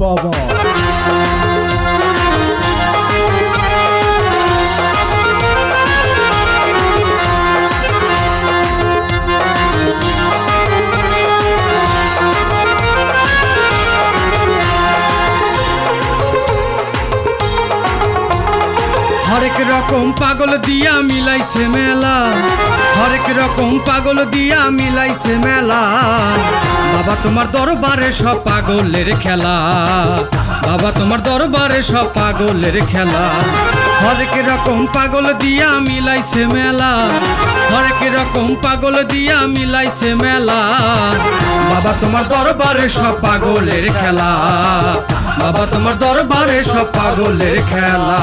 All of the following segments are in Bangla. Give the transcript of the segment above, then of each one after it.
বাবা রকম পাগল দিয়া মিলাইছে মেলা। হরেক রকম পাগল দিয়া মিলাইছে মেলা। বাবা তোমার দরবারে সব পাগলের খেলা। বাবা তোমার দরবারে সব পাগলের খেলা। হরেক রকম পাগল দিয়া মিলাইছে মেলা। হরেক রকম পাগল দিয়া মিলাইছে মেলা। বাবা তোমার দরবারে সব পাগলের খেলা। বাবা তোমার দরবারে সব পাগলের খেলা।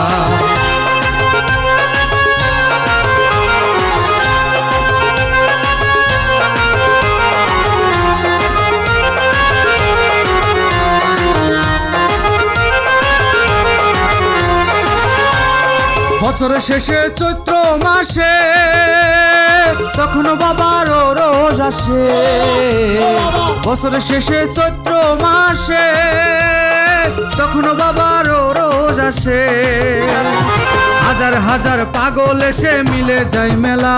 বছরের শেষে চৈত্র মাসে তখনও বাবার রোজ আসে। বছরের শেষে চৈত্র মাসে তখনও বাবার রোজ আসে। হাজার হাজার পাগল এসে মিলে যায় মেলা।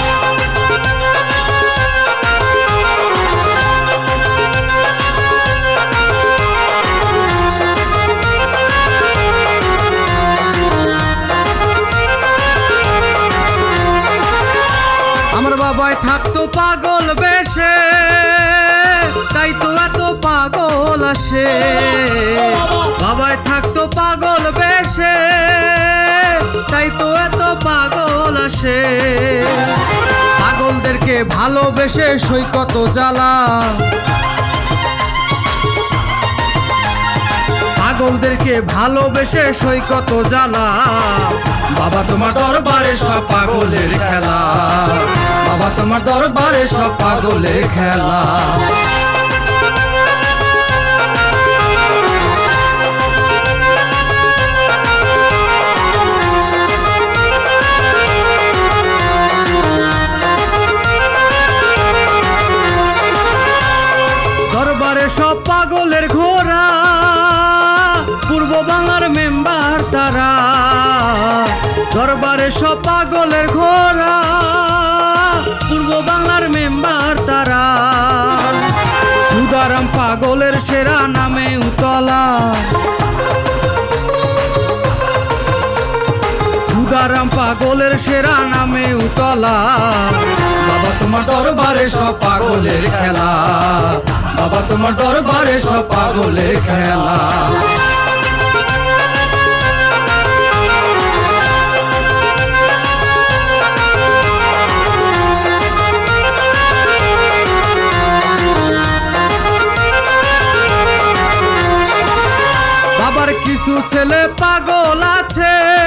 আসে বাবাই থাকতো পাগল বেশে, তাই তো এত পাগল আসে। পাগলদেরকে ভালোবেসে সৈকত জ্বালা। পাগলদেরকে ভালোবেসে সৈকত জ্বালা। বাবা তোমার দরবারে সব পাগলের খেলা। বাবা তোমার দরবারে সব পাগলের খেলা। সব পাগলের ঘোরা পূর্ব বাংলার মেম্বার তারা। দরবারে সব পাগলের ঘোরা পূর্ব বাংলার মেম্বার তারা। সুদারাম পাগলের সেরা পাগলের সেরা নামে উতলা। বাবা তোমার দরবারে সব পাগলের খেলা। বাবা তোমার দরবারে সব পাগলের খেলা। কিছু ছেলে পাগল আছে।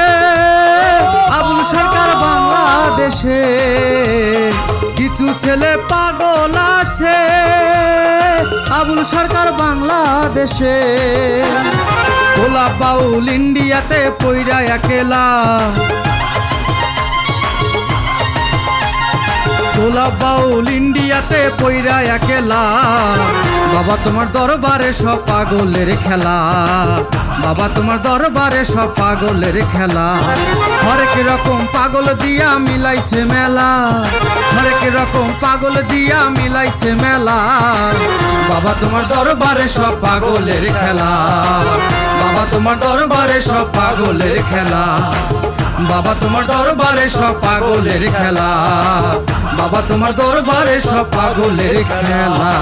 সরকার বাংলাদেশে কিছু ছেলে পাগল আছে। আবুল সরকার বাংলাদেশে। গোলাপ বাউল ইন্ডিয়াতে পইরা একেলা। গোলাপ বাউল ইন্ডিয়াতে পইরা একেলা বাবা তোমার দরবারে সব পাগলের খেলা। বাবা তোমার দরবারে সব পাগলের খেলা। হরেক রকম পাগল দিয়া মিলাইছে মেলা। হরেক রকম পাগল দিয়া মিলাইছে মেলা। বাবা তোমার দরবারে সব পাগলের খেলা। বাবা তোমার দরবারে সব পাগলের খেলা। বাবা তোমার দরবারে সব পাগলের খেলা। বাবা তোমার দরবারে সব পাগলের খেলা।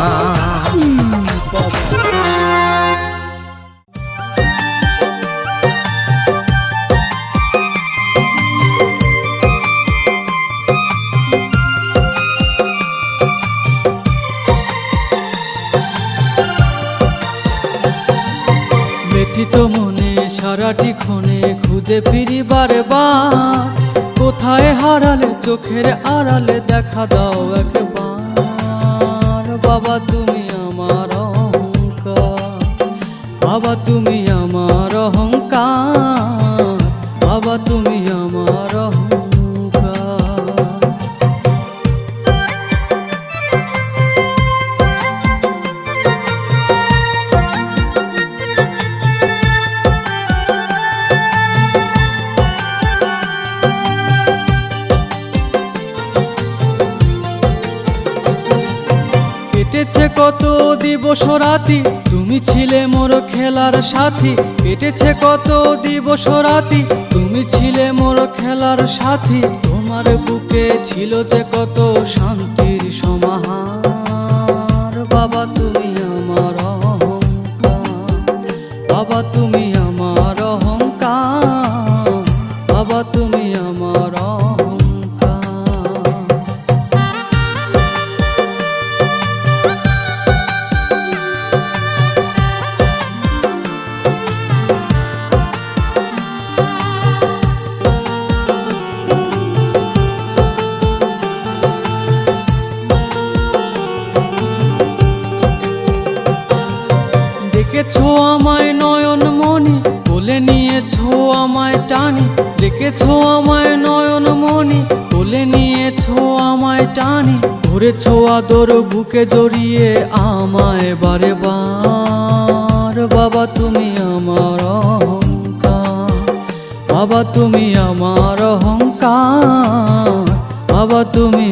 ব্যথিত মনে সারাটি ক্ষণে খুঁজে ফিরি বারে বার। কোথায় হারালে চোখের আড়ালে দেখা দাও একবার। দিবস রাতি, তুমি ছিলে মোর খেলার সাথী। কেটেছে কত দিবস রাতি, তুমি ছিলে মোর খেলার সাথী। তোমার বুকে ছিল যে কত শান্তির সমাহার। বাবা, তুমি আমার অহংকার। বাবা, তুমি আমার অহংকার। বাবা, তুমি আদর বুকে জড়িয়ে আমায় বারে বার। বাবা, তুমি আমার অহংকার। বাবা, তুমি আমার অহংকার। বাবা, তুমি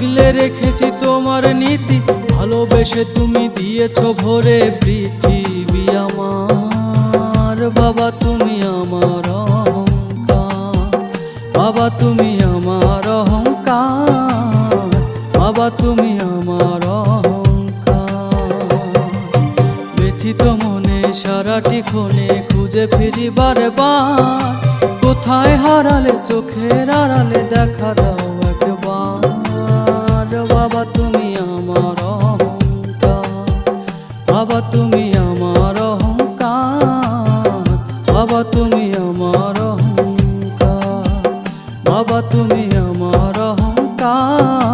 আগলে রেখেছি তোমার নীতি, ভালোবেসে তুমি দিয়েছ ভরে পৃথিবী আমার। বাবা, তুমি আমার বাবা, তুমি আমার অহংকার। বাবা, তুমি আমার অহংকার। ব্যথিত মনে সারাটি ক্ষণে খুঁজে ফিরি বার। কোথায় হারালে চোখের আড়ালে দেখা দাও। বাবা তুমি আমার অহংকার। বাবা তুমি আমার অহংকার।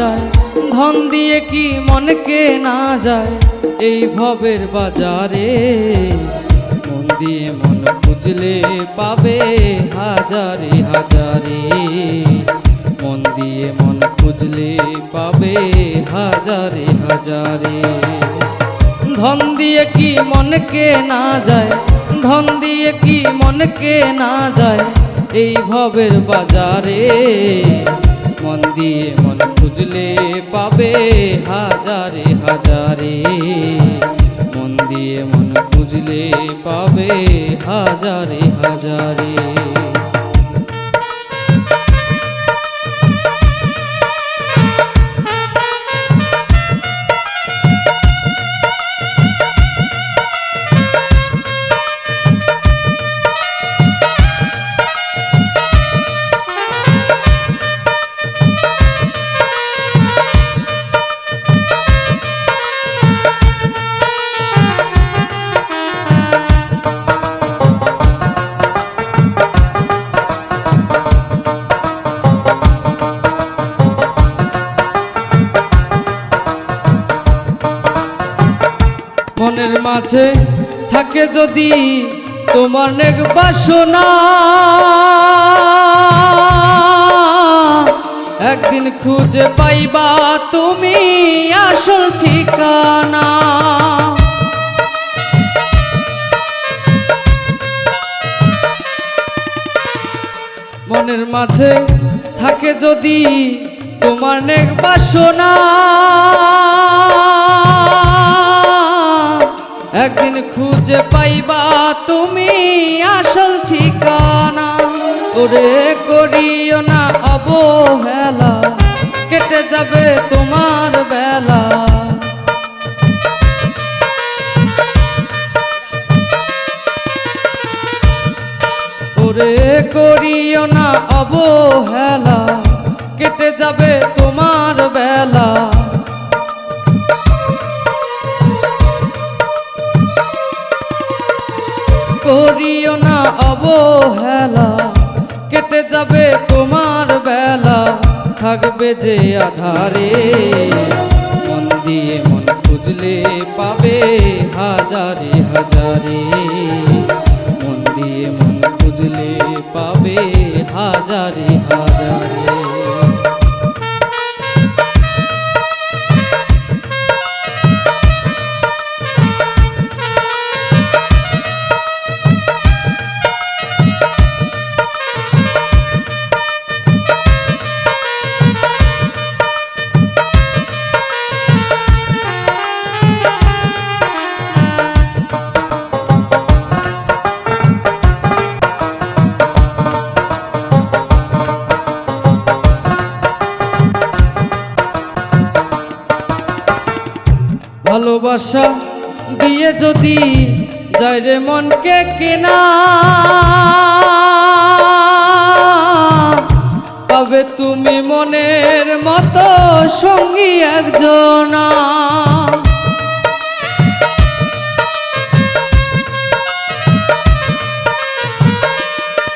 যায়। ধন দিয়ে কি মনকে না যায়? এই ভবের বাজারে মন দিয়ে মন খুঁজলে পাবে হাজারে হাজারে। মন দিয়ে মন খুঁজলে পাবে হাজারে হাজারে। ধন দিয়ে কি মনকে না যায়? ধন দিয়ে কি মনকে না যায়? এই ভবের বাজারে মন দিয়ে মন খুঁজলে পাবে হাজারে হাজারে। মন দিয়ে মন খুঁজলে পাবে হাজারে হাজারে। কাছে থাকে যদি তোমার নেক বাসনা। একদিন খুঁজে পাইবা তুমি আসল ঠিকানা। মনের মাঝে থাকে যদি তোমার নেক বাসনা। একদিন খুঁজে পাইবা তুমি আসল ঠিকানা। ওরে করিও না অবহেলা, কেটে যাবে তোমার বেলা। ওরে করিও না অবহেলা, কেটে যাবে যাবে তোমার বেলা থাকবে যে আধারে। মন দিয়ে মন খুঁজলে পাবে হাজারে হাজারে। ভালোবাসা দিয়ে যদি যায় রে মনকে কেনা, পাবে তুমি মনের মতো সঙ্গী একজনা।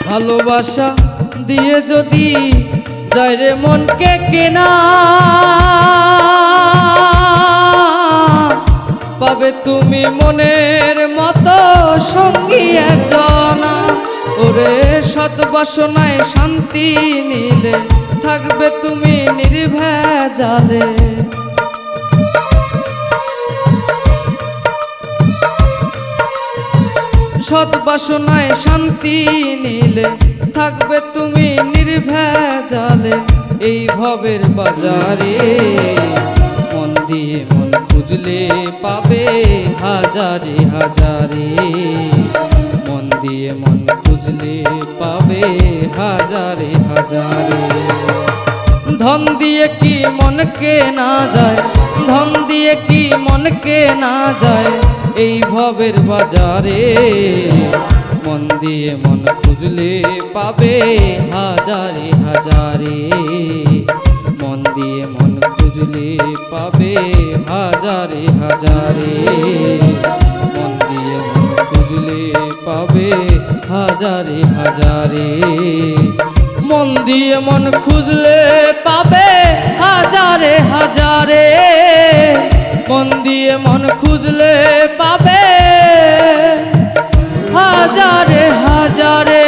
ভালোবাসা দিয়ে যদি যায় রে মনকে কেনা পাবে তুমি মনের মতো সঙ্গী একজনা। ওরে সৎ বাসনায় শান্তি নিলে থাকবে তুমি নির্ভেজালে। সৎ বাসনায় শান্তি নিলে থাকবে তুমি নির্ভেজালে। এই ভবের বাজারে দিয়ে মন খুঁজলে পাবে হাজারে হাজারে। মন দিয়ে মন খুঁজলে পাবে হাজারে হাজারে। ধন দিয়ে কি মনকে না যায়? ধন দিয়ে কি মনকে না যায়? এই ভবের বাজারে মন দিয়ে মন খুঁজলে পাবে হাজারে হাজারে। মন দিয়ে মন খুঁজলে পাবে হাজারে হাজারে। মন দিয়ে মন খুঁজলে পাবে হাজারে হাজারে। মন দিয়ে মন খুঁজলে পাবে হাজারে হাজারে। মন দিয়ে মন খুঁজলে পাবে হাজারে হাজারে।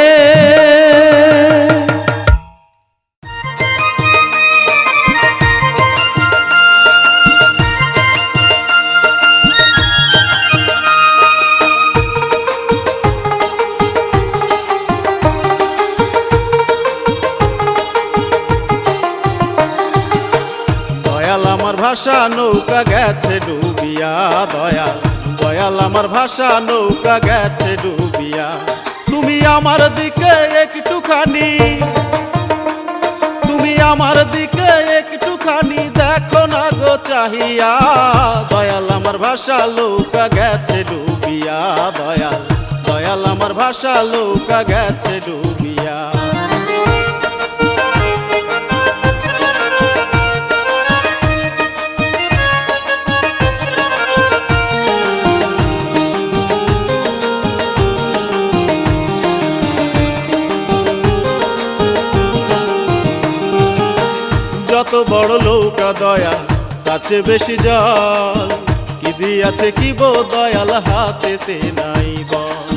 ভাষা নৌকা গেছে ডুবিয়া, দয়াল। দয়াল, আমার ভাষা নৌকা গেছে ডুবিয়া। তুমি আমার দিকে একটুখানি, তুমি আমার দিকে একটুখানি দেখো না গো চাহিয়া। দয়াল, আমার ভাষা নৌকা গেছে ডুবিয়া, দয়াল। দয়াল, আমার ভাষা নৌকা গেছে ডুবিয়া। বড় নৌকা দয়া কাছে বেশি জল। কি দিয়াছে কি বো দয়াল, হাতেতে নাই বল।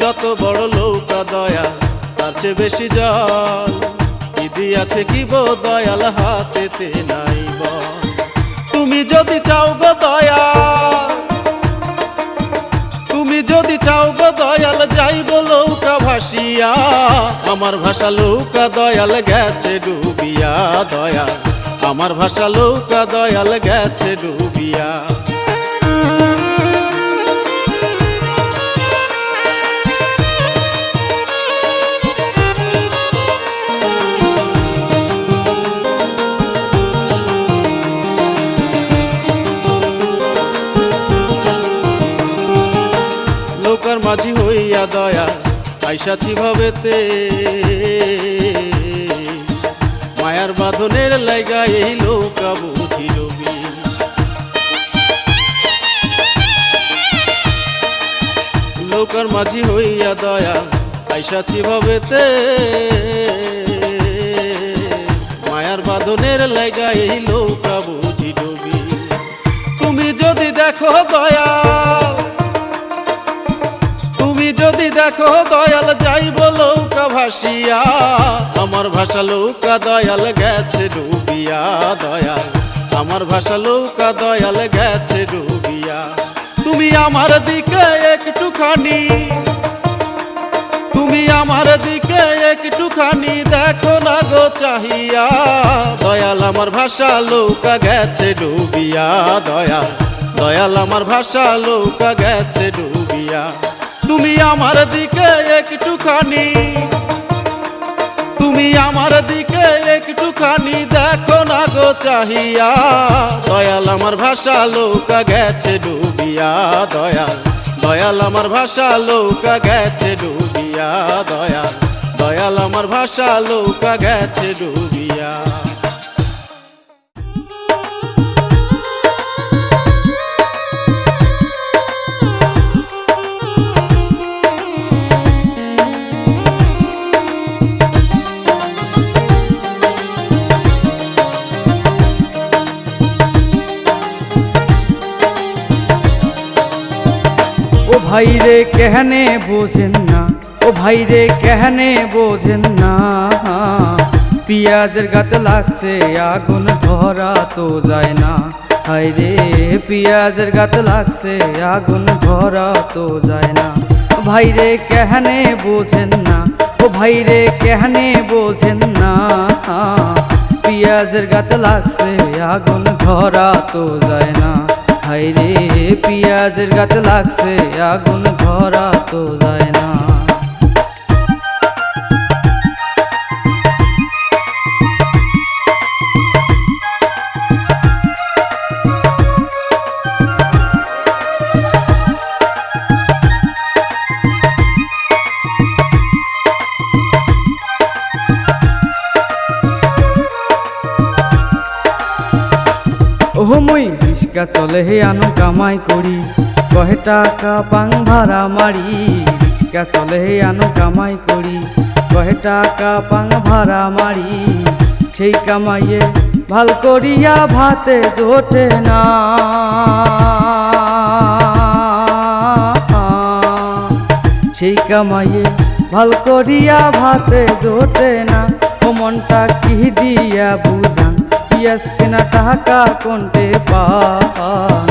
যত বড় নৌকা দয়া তার বেশি জল। কি দিয়াছে কি বো দয়াল, হাতেতে নাই বল। তুমি যদি চাও গো দয়া তুমি যদি চাও গো দয়াল, যাইব লৌকা ভাসিয়া। আমার ভাষা লৌকা দয়াল গেছে ডুবিয়া, দয়াল। আমার ভাষা লৌকা দয়াল গেছে ডুবিয়া। নৌকার মাঝি হইয়া দয়া আইসাছি ভাবেতে মায়ার বাঁধনের লাইগা এই নৌকা বুঝি রবি। নৌকার মাঝি হইয়া দয়া আইসাছি ভাবেতে মায়ার বাঁধনের লাইগা এই নৌকা বুঝি ডুবি তুমি যদি দেখো দয়া যদি দেখো, দয়াল যাইব লৌকা ভাসিয়া। আমার ভাষা লৌকা দয়াল গেছে ডুবিয়া, দয়াল। আমার ভাষা লৌকা দয়াল গেছে ডুবিয়া। তুমি আমার দিকে একটুখানি, তুমি আমার দিকে একটুখানি দেখো না গো চাহিয়া। দয়াল, আমার ভাষা লৌকা গেছে ডুবিয়া, দয়াল। দয়াল, আমার ভাষা লৌকা গেছে ডুবিয়া। তুমি আমার দিকে একটুখানি, তুমি আমার দিকে একটুখানি দেখো না গো চাহিয়া। দয়াল আমার ভাষা লৌকা গেছে ডুবিয়া, দয়াল দয়াল আমার ভাষা লৌকা গেছে ডুবিয়া, দয়াল দয়াল আমার ভাষা লৌকা গেছে ডুবিয়া। ভাই রে কেহনে বোঝেন না? ও ভাই রে কেহনে বোঝেন না? পিয়াজের গাতে লাগছে আগুন, ধরা তো যায় না। হাই রে পিয়াজের গাতে লাগছে আগুন, ধরা তো যায় না। ভাই রে কেহনে বোঝেন না? ও ভাই রে কেহনে বোঝেন না? পিয়াজের গাতে লাগছে আগুন, ধরা তো যায় না। হাই রে পিয়াজের গাছ লাগছে আগুন ধরা তো যায় না। রিস্কা চলে হে আনো কামাই করি। কহে টাকা পাং ভাড়া মারি। রিস্কা চলে হে আনো কামাই করি। কহে টাকা পাং ভাড়া মারি। সেই কামাইয়ে ভালো করিয়া ভাতে জোটে না। সেই কামাইয়ে ভালো করিয়া ভাতে জোটে না। ও মনটা কি দিয়া বুঝান পিয়াস কেনা টাকা কোনটে পান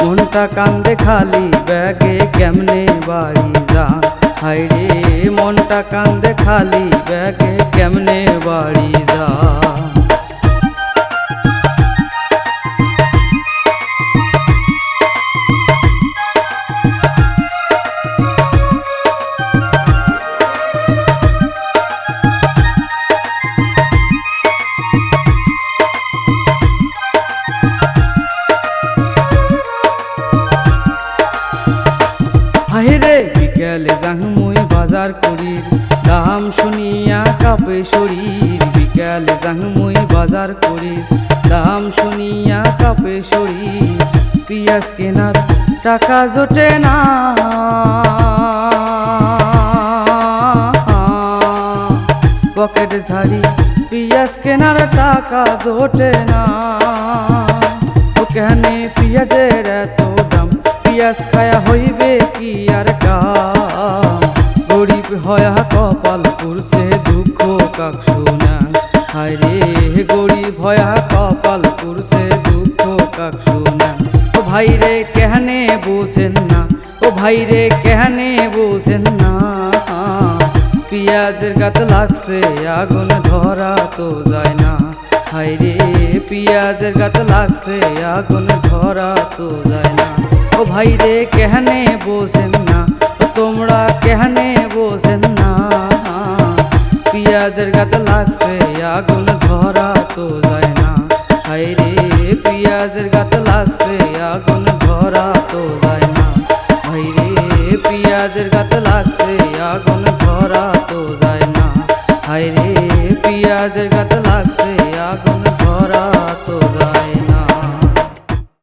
মনটা কান্দে খালি ব্যাগে কেমনে বাড়ি যান? হাইরে মনটা কান্দে খালি ব্যাগে কেমনে বাড়ি যান? দাম শুনিয়া কাপে শরীর পিয়াজ কেনার টাকা জোটে না। পকেট ঝাড়ি, পিয়াজ কেনার টাকা জোটে না। কেনে পিয়াজের এত দাম? পিয়াজ খায়া হইবে কি আর কাম? গরিব হয়া কপাল পুরছে দুঃখ কাক শোনা। হায় রে গরিব হয়া কপাল পুরছে দুঃখ কাক শোনা। ও ভাই রে, কেহনে বোঝেন না? ও ভাই রে, কেহনে বোঝেন না? পিয়াজের গাত লাগছে, আগুন ধরা তো যায় না। হাই রে, পিয়াজের গাত লাগছে, আগুন ধরা তো যায় না। ও ভাই রে, কেহনে বসেন না? তোমরা কেহনে বসেন না? পিয়াজের গাতে লাগছে, আগুন ধরা তো যায় না। হাই রে, পিয়াজের গাতে লাগছে, আগুন ধরা তো যায় না। হাই রে, পিয়াজের গাতে লাগছে, আগুন ধরা তো যায় না। হাই রে, পিয়াজের গাতে লাগছে